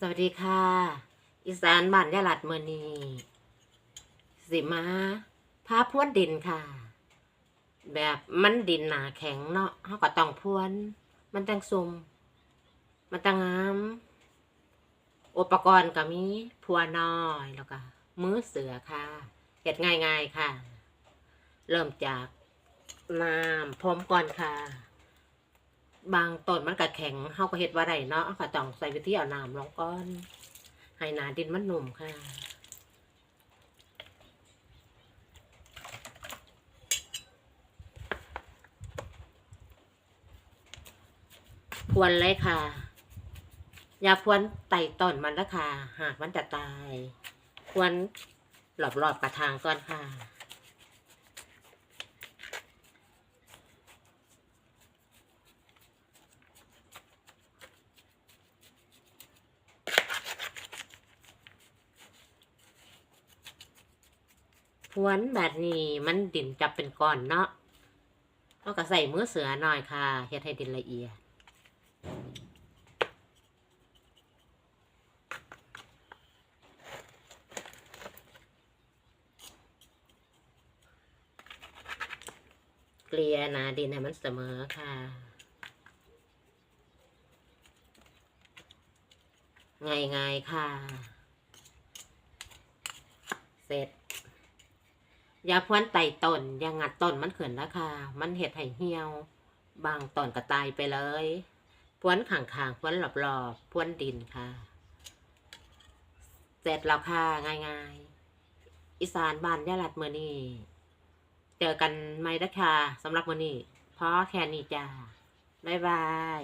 สวัสดีค่ะ อีสานบ้านยะหลัดเมือนีสิมาพาพรวนดินค่ะ แบบมันดินหนาแข็งเนาะเขาก็ต้องพวน มันตังซุมมันตังงามอุปกรณ์ก็มีพัวน้อยแล้วก็มือเสือค่ะเห็ดง่ายๆค่ะ เริ่มจากน้ำพรมก่อนค่ะ บางต้นมันก็แข็งเฮาก็เฮ็ดว่าได้เนาะเฮาก็ต้องใส่วิธีเอาน้ำลงก่อนให้หนาดินมันหนุ่มค่ะพรวนเลยค่ะ อย่าพรวนไต่ต้นมันละค่ะ หากมันจะตายพรวนหลอบๆกระถางก่อนค่ะ พรวนแบบนี้มันดินจับเป็นก้อนเนาะเราก็ใส่มือเสือหน่อยค่ะเฮ็ดให้ดินละเอียดเกลี่ยนาดินให้มันเสมอค่ะ ง่ายๆค่ะ เสร็จ อย่าพวนไต่ต้นอย่างัดต้นมันเขินแล้วค่ะมันเห็ดให้เหี่ยว บางต้นก็ตายไปเลยพวนข่างๆพวนรอบๆพวนดินค่ะ เสร็จแล้วค่ะง่ายๆ อีสานบ้านยะลัดเมื่อนี้เจอกันไหมนะคะสำหรับวันนี้พราะแค่นี้จ้าบ๊ายบาย